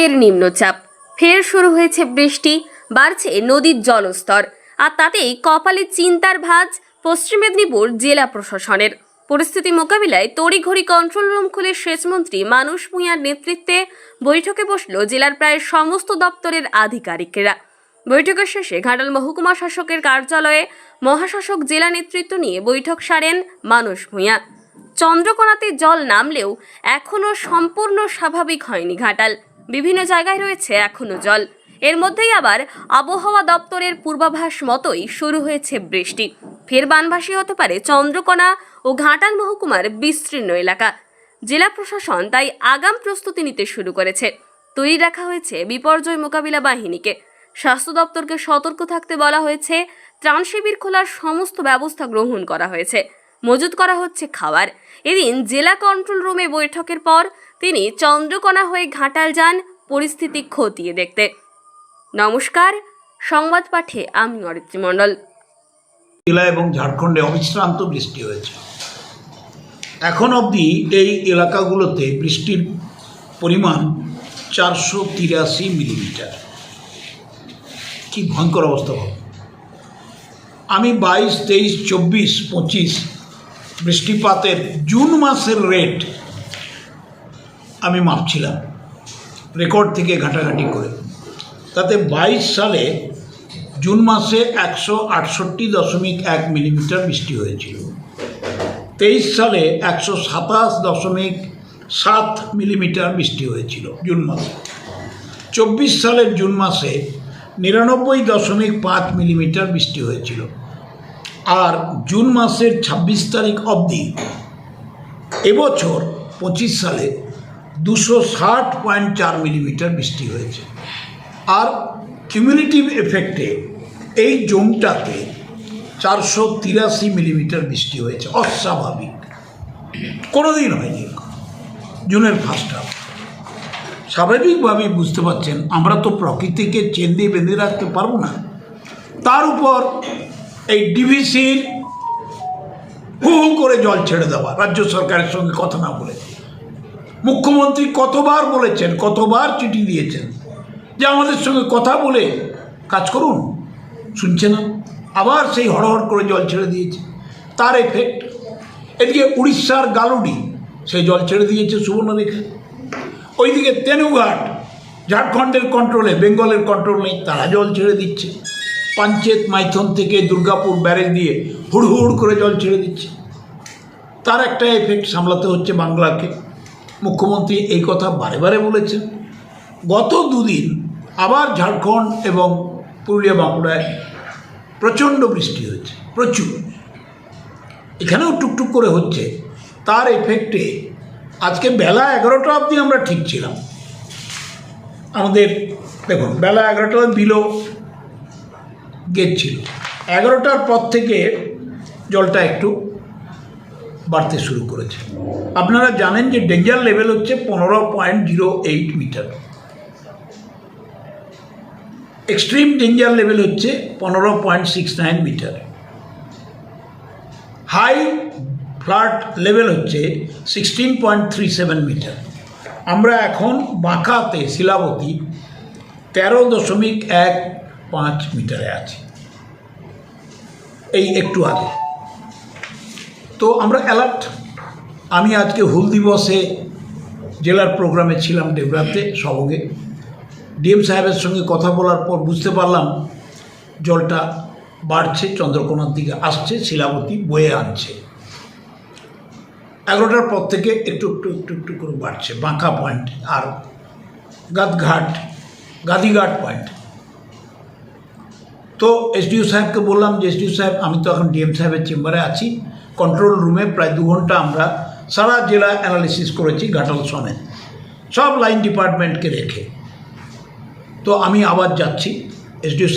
ফের নিম্নচাপ। ফের শুরু হয়েছে বৃষ্টি, বাড়ছে নদীর জলস্তর, আর তাতেই কপালে চিন্তার ভাঁজ পশ্চিম মেদিনীপুর জেলা প্রশাসনের। পরিস্থিতি মোকাবিলায় তড়িঘড়ি কন্ট্রোল রুম খুলে সেচমন্ত্রী মানুষ ভূঁইয়ার নেতৃত্বে বৈঠকে বসল জেলার প্রায় সমস্ত দপ্তরের আধিকারিকেরা। বৈঠকের শেষে ঘাটাল মহকুমা শাসকের কার্যালয়ে মহাশাসক জেলা নেতৃত্ব নিয়ে বৈঠক সারেন মানুষ ভূঁইয়া। চন্দ্রকোনাতে জল নামলেও এখনও সম্পূর্ণ স্বাভাবিক হয়নি ঘাটাল। বিভিন্ন জায়গায় রয়েছে এখনও জল। এর মধ্যেই আবার আবহাওয়া দপ্তরের পূর্বাভাস মতোই শুরু হয়েছে বৃষ্টি। ফের বানভাসী হতে পারে চন্দ্রকোনা ও ঘাটাল মহকুমার বিস্তীর্ণ এলাকা। জেলা প্রশাসন তাই আগাম প্রস্তুতি নিতে শুরু করেছে। তৈরি রাখা হয়েছে বিপর্যয় মোকাবিলা বাহিনীকে। স্বাস্থ্য দপ্তরকে সতর্ক থাকতে বলা হয়েছে, ত্রাণ শিবির খোলার সমস্ত ব্যবস্থা গ্রহণ করা হয়েছে। মজুত করা হচ্ছে খাবার। এদিন জেলা কন্ট্রোল রুমে বৈঠকের পর তিনি চন্দ্রকোনা হয়ে ঘাটাল যান, পরিস্থিতি খতিয়ে দেখতে। নমস্কার, সংবাদ পাঠে আমি অরিত্রী মণ্ডল। জেলা এবং ঝাড়খণ্ডে অবিশ্রান্ত বৃষ্টি হয়েছে। এখন অবধি এই এলাকাগুলোতে বৃষ্টির পরিমাণ চারশো তিরাশি মিলিমিটার। কি ভয়ঙ্কর অবস্থা হবে আমি বাইশ, তেইশ, চব্বিশ, পঁচিশ বৃষ্টিপাতের জুন মাসের রেট আমি মাপছিলাম রেকর্ড থেকে ঘাটাঘাটি করে। তাতে বাইশ সালে জুন মাসে একশো আটষট্টি দশমিক এক মিলিমিটার বৃষ্টি হয়েছিল। তেইশ সালে একশো সাতাশ দশমিক সাত মিলিমিটার বৃষ্টি হয়েছিল জুন মাসে। চব্বিশ সালের জুন মাসে নিরানব্বই দশমিক পাঁচ মিলিমিটার বৃষ্টি হয়েছিল। আর জুন মাসের ছাব্বিশ তারিখ অবধি এবছর পঁচিশ সালে দুশো ষাট পয়েন্ট চার মিলিমিটার বৃষ্টি হয়েছে। আর কিউমিউনিটিভ এফেক্টে এই জোনটাতে চারশো তিরাশি মিলিমিটার বৃষ্টি হয়েছে, অস্বাভাবিক। কোনোদিন হয়নি। জুনের ফার্স্ট হাফ স্বাভাবিকভাবেই বুঝতে পারছেন, আমরা তো প্রকৃতিকে চেন দিয়ে বেঁধে রাখতে পারব না। তার উপর এই ডিভিসির হু হু করে জল ছেড়ে দেওয়া, রাজ্য সরকারের সঙ্গে কথা না বলে। মুখ্যমন্ত্রী কতবার বলেছেন, কতবার চিঠি দিয়েছেন, যে আমাদের সঙ্গে কথা বলে কাজ করুন। শুনছে না? আবার সেই হড়হড় করে জল ছেড়ে দিয়েছে। তার এফেক্ট এদিকে উড়িষ্যার গালুডি সেই জল ছেড়ে দিয়েছে সুবর্ণরেখা। ওইদিকে তেনুঘাট, ঝাড়খণ্ডের কন্ট্রোলে বেঙ্গলের কন্ট্রোল নেই, তারা জল ছেড়ে দিচ্ছে। পাঞ্চেত মাইথন থেকে দুর্গাপুর ব্যারেজ দিয়ে হুড় হুড় করে জল ছেড়ে দিচ্ছে। তার একটা এফেক্ট সামলাতে হচ্ছে বাংলাকে। মুখ্যমন্ত্রী এই কথা বারে বারে বলেছেন। গত দুদিন আবার ঝাড়খণ্ড এবং পুরুলিয়া বাঁকুড়ায় প্রচণ্ড বৃষ্টি হয়েছে, প্রচুর। এখানেও টুকটুক করে হচ্ছে। তার এফেক্টে আজকে বেলা এগারোটা অবধি আমরা ঠিক ছিলাম। আমাদের, দেখুন, বেলা এগারোটা বিলো গেট ছিল। এগারোটার পর থেকে জলটা একটু বাড়তে শুরু করেছে। আপনারা জানেন যে ডেঞ্জার লেভেল হচ্ছে পনেরো point zero eight metre. Extreme danger level হচ্ছে পনেরো point six nine metre. High flood level হচ্ছে sixteen point three seven metre. আমরা এখন বাঁকাতে শিলাবতী তেরো দশমিক এক পাঁচ মিটারে আছি। এই একটু আগে। তো আমরা অ্যালার্ট আমি আজকে হুল দিবসে জেলার প্রোগ্রামে ছিলাম ডেবরাতে সবগে। ডিএম সাহেবের সঙ্গে কথা বলার পর বুঝতে পারলাম, জলটা বাড়ছে, চন্দ্রকোনার দিকে আসছে, শিলাবতী বয়ে আনছে। এগারোটার পর থেকে একটু একটু একটু একটু করে বাড়ছে, বাঁকা পয়েন্ট আর গাদঘাট গাদিঘাট পয়েন্ট তো এসডিও সাহেবকে বললাম যে, এসডিও সাহেব, আমি তো এখন ডিএম সাহেবের চেম্বারে আছি। কন্ট্রোল রুমে প্রায় দু ঘণ্টা আমরা সারা জেলা অ্যানালিসিস করেছি ঘাটাল সমেত সব লাইন ডিপার্টমেন্টকে রেখে। তো আমি আবার যাচ্ছি এসডিও